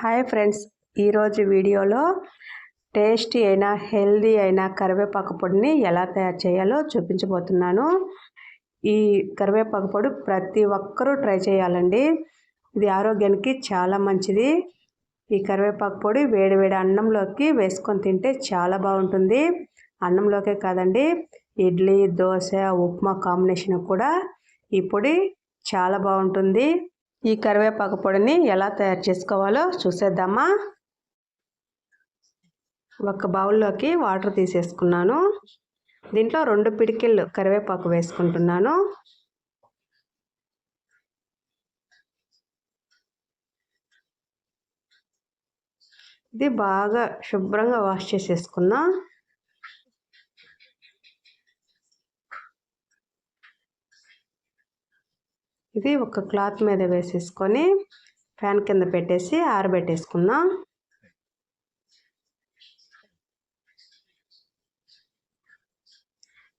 Hi friends ఈరోజు వీడియోలో tasty అయినా హెల్దీ అయినా కరివేపాకు పొడిని ఎలా తయారు చేయాలో చూపించబోతున్నాను. ఈ కరివేపాకు పొడి ప్రతి ఒక్కరూ ట్రై చేయాలండి. ఇది ఆరోగ్యానికి చాలా మంచిది. ఈ కరివేపాకు పొడి వేడి వేడి అన్నంలోకి వేసుకొని తింటే చాలా బాగుంటుంది. అన్నంలోకే కాదండి ఇడ్లీ దోశ ఉప్మా కాంబినేషన్ కూడా ఈ పొడి చాలా బాగుంటుంది. ఈ కరివేపాకు పొడిని ఎలా తయారు చేసుకోవాలో చూసేద్దామా? ఒక బౌల్లోకి వాటర్ తీసేసుకున్నాను. దీంట్లో రెండు పిడికిళ్ళు కరివేపాకు వేసుకుంటున్నాను. ఇది బాగా శుభ్రంగా వాష్ చేసేసుకున్నా. ఇది ఒక క్లాత్ మీద వేసేసుకొని ఫ్యాన్ కింద పెట్టేసి ఆరబెట్టేసుకుందాం.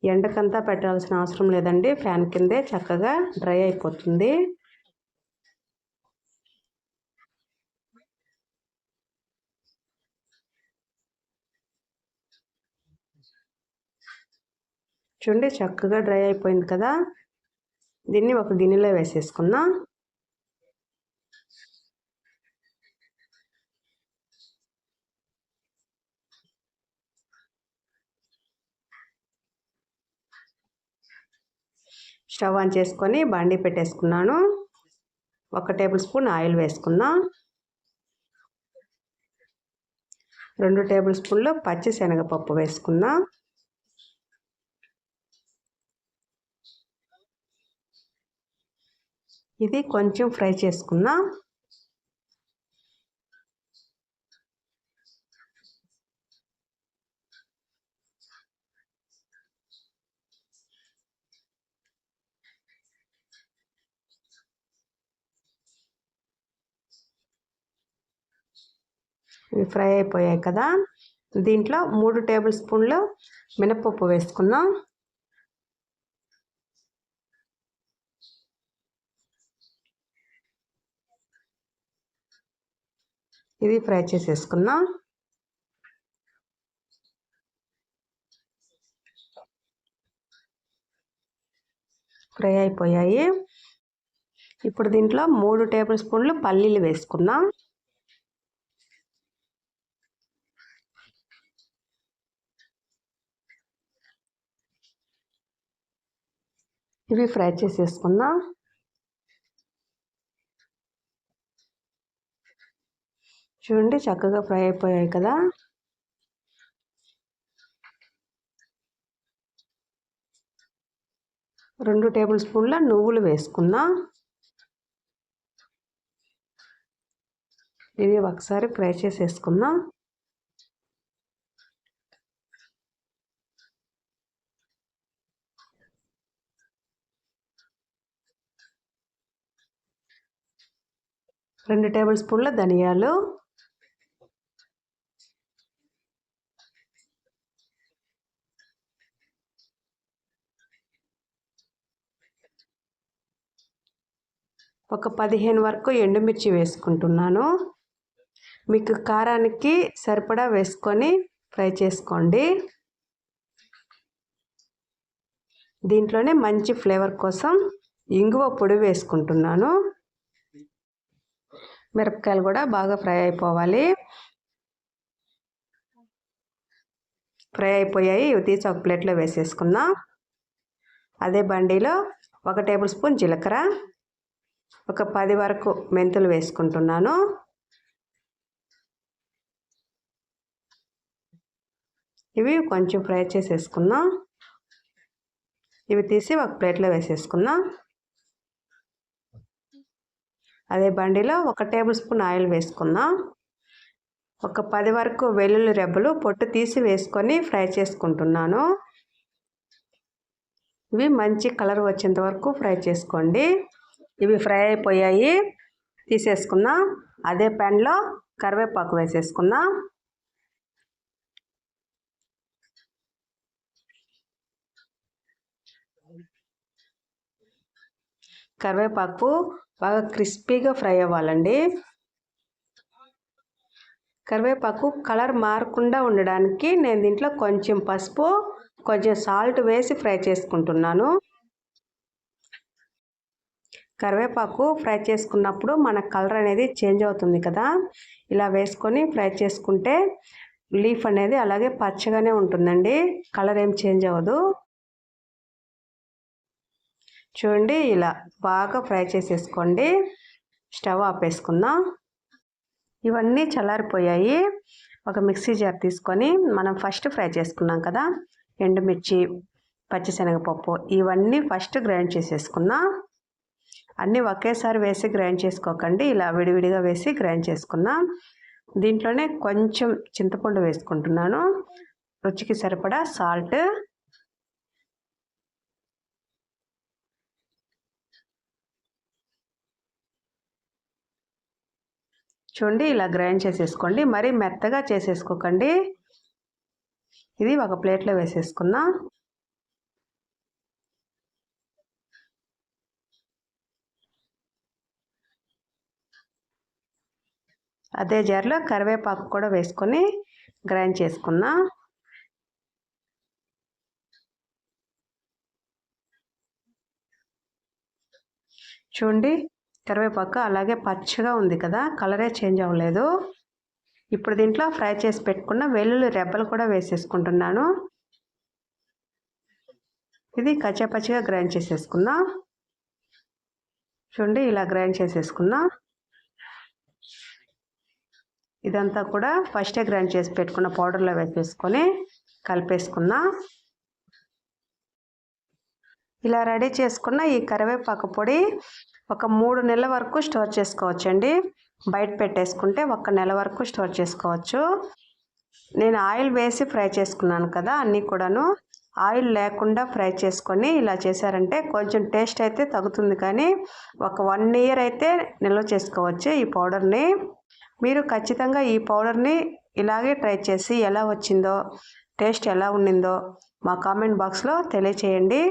ఎండకంతా పెట్టాల్సిన అవసరం లేదండి ఫ్యాన్ కిందే చక్కగా డ్రై అయిపోతుంది. చూడండి చక్కగా డ్రై అయిపోయింది కదా. దీన్ని ఒక గిన్నెలో వేసేసుకుందాం. స్టవ్ ఆన్ చేసుకొని బండి పెట్టేసుకున్నాను. ఒక టేబుల్ స్పూన్ ఆయిల్ వేసుకుందాం. రెండు టేబుల్ స్పూన్లు పచ్చి శనగపప్పు వేసుకుందాం. ఇది కొంచెం ఫ్రై చేసుకుందాం. ఇవి ఫ్రై అయిపోయాయి కదా. దీంట్లో మూడు టేబుల్ స్పూన్లు మినపప్పు వేసుకుందాం. ఇది ఫ్రై చేసేసుకుందాం. ఫ్రై అయిపోయాయి. ఇప్పుడు దీంట్లో మూడు టేబుల్ స్పూన్లు పల్లీలు వేసుకుందాం. ఇవి ఫ్రై చేసేసుకుందాం. చూడండి చక్కగా ఫ్రై అయిపోయాయి కదా. రెండు టేబుల్ స్పూన్ల నువ్వులు వేసుకుందాం. ఇవి ఒకసారి ఫ్రై చేసేసుకుందాం. రెండు టేబుల్ స్పూన్ల ధనియాలు. ఒక పదిహేను వరకు ఎండుమిర్చి వేసుకుంటున్నాను. మీకు కారానికి సరిపడా వేసుకొని ఫ్రై చేసుకోండి. దీంట్లోనే మంచి ఫ్లేవర్ కోసం ఇంగువ పొడి వేసుకుంటున్నాను. మిరపకాయలు కూడా బాగా ఫ్రై అయిపోవాలి. ఫ్రై అయిపోయాయి. ఇవి తీసి ఒక ప్లేట్లో వేసేసుకుందాం. అదే బండిలో ఒక టేబుల్ స్పూన్ జీలకర్ర ఒక పది వరకు మెంతులు వేసుకుంటున్నాను. ఇవి కొంచెం ఫ్రై చేసేసుకుందాం ఇవి తీసి ఒక ప్లేట్లో వేసేసుకుందాం అదే బండిలో ఒక టేబుల్ స్పూన్ ఆయిల్ వేసుకుందాం ఒక పది వరకు వెల్లుల్లి రెబ్బలు పొట్టు తీసి వేసుకొని ఫ్రై చేసుకుంటున్నాను. ఇవి మంచి కలర్ వచ్చేంత వరకు ఫ్రై చేసుకోండి. ఇవి ఫ్రై అయిపోయాయి. తీసేసుకుందాం అదే ప్యాన్లో కరివేపాకు వేసేసుకుందాం కరివేపాకు బాగా క్రిస్పీగా ఫ్రై అవ్వాలండి. కరివేపాకు కలర్ మారకుండా ఉండడానికి నేను దీంట్లో కొంచెం పసుపు కొంచెం సాల్ట్ వేసి ఫ్రై చేసుకుంటున్నాను. కరివేపాకు ఫ్రై చేసుకున్నప్పుడు మన కలర్ అనేది చేంజ్ అవుతుంది కదా. ఇలా వేసుకొని ఫ్రై చేసుకుంటే లీఫ్ అనేది అలాగే పచ్చగానే ఉంటుందండి. కలర్ ఏం చేంజ్ అవ్వదు. చూడండి ఇలా బాగా ఫ్రై చేసేసుకోండి. స్టవ్ ఆపేసుకుందాం. ఇవన్నీ చల్లారిపోయాయి. ఒక మిక్సీ జార్ తీసుకొని మనం ఫస్ట్ ఫ్రై చేసుకున్నాం కదా. ఎండుమిర్చి పచ్చిశనగపప్పు ఇవన్నీ ఫస్ట్ గ్రైండ్ చేసేసుకుందాం. అన్నీ ఒకేసారి వేసి గ్రైండ్ చేసుకోకండి. ఇలా విడివిడిగా వేసి గ్రైండ్ చేసుకుందాం. దీంట్లోనే కొంచెం చింతపండు వేసుకుంటున్నాను. రుచికి సరిపడా సాల్ట్. చూడండి ఇలా గ్రైండ్ చేసేసుకోండి. మరీ మెత్తగా చేసేసుకోకండి. ఇది ఒక ప్లేట్లో వేసేసుకుందాం. అదే జార్లో కరివేపాకు కూడా వేసుకొని గ్రైండ్ చేసుకుందాం చూడండి కరివేపాకు అలాగే పచ్చగా ఉంది కదా కలరే చేంజ్ అవ్వలేదు. ఇప్పుడు దీంట్లో ఫ్రై చేసి పెట్టుకున్న వెల్లుల్లి రెబ్బలు కూడా వేసేసుకుంటున్నాను. ఇది కచ్చాపచ్చిగా గ్రైండ్ చేసేసుకుందాం చూడండి ఇలా గ్రైండ్ చేసేసుకుందాం ఇదంతా కూడా ఫస్టే గ్రైండ్ చేసి పెట్టుకున్న పౌడర్లో వేసేసుకొని కలిపేసుకున్నా. ఇలా రెడీ చేసుకున్న ఈ కరివేపాకు పొడి ఒక మూడు నెలల వరకు స్టోర్ చేసుకోవచ్చండి. బయట పెట్టేసుకుంటే ఒక నెల వరకు స్టోర్ చేసుకోవచ్చు. నేను ఆయిల్ వేసి ఫ్రై చేసుకున్నాను కదా అన్నీ కూడాను. ఆయిల్ లేకుండా ఫ్రై చేసుకొని ఇలా చేశారంటే కొంచెం టేస్ట్ అయితే తగ్గుతుంది కానీ ఒక వన్ ఇయర్ అయితే నిల్వ చేసుకోవచ్చు ఈ పౌడర్ని. మీరు ఖచ్చితంగా ఈ పౌడర్ని ఇలాగే ట్రై చేసి ఎలా వచ్చిందో టేస్ట్ ఎలా ఉండిందో మా కామెంట్ బాక్స్లో తెలియచేయండి.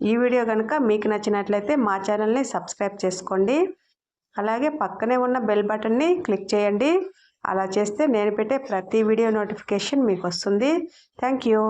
ఈ వీడియో కనుక మీకు నచ్చినట్లయితే మా ఛానల్ని సబ్స్క్రైబ్ చేసుకోండి. అలాగే పక్కనే ఉన్న బెల్ బటన్ని క్లిక్ చేయండి. అలా చేస్తే నేను పెట్టే ప్రతి వీడియో నోటిఫికేషన్ మీకు వస్తుంది. Thank you.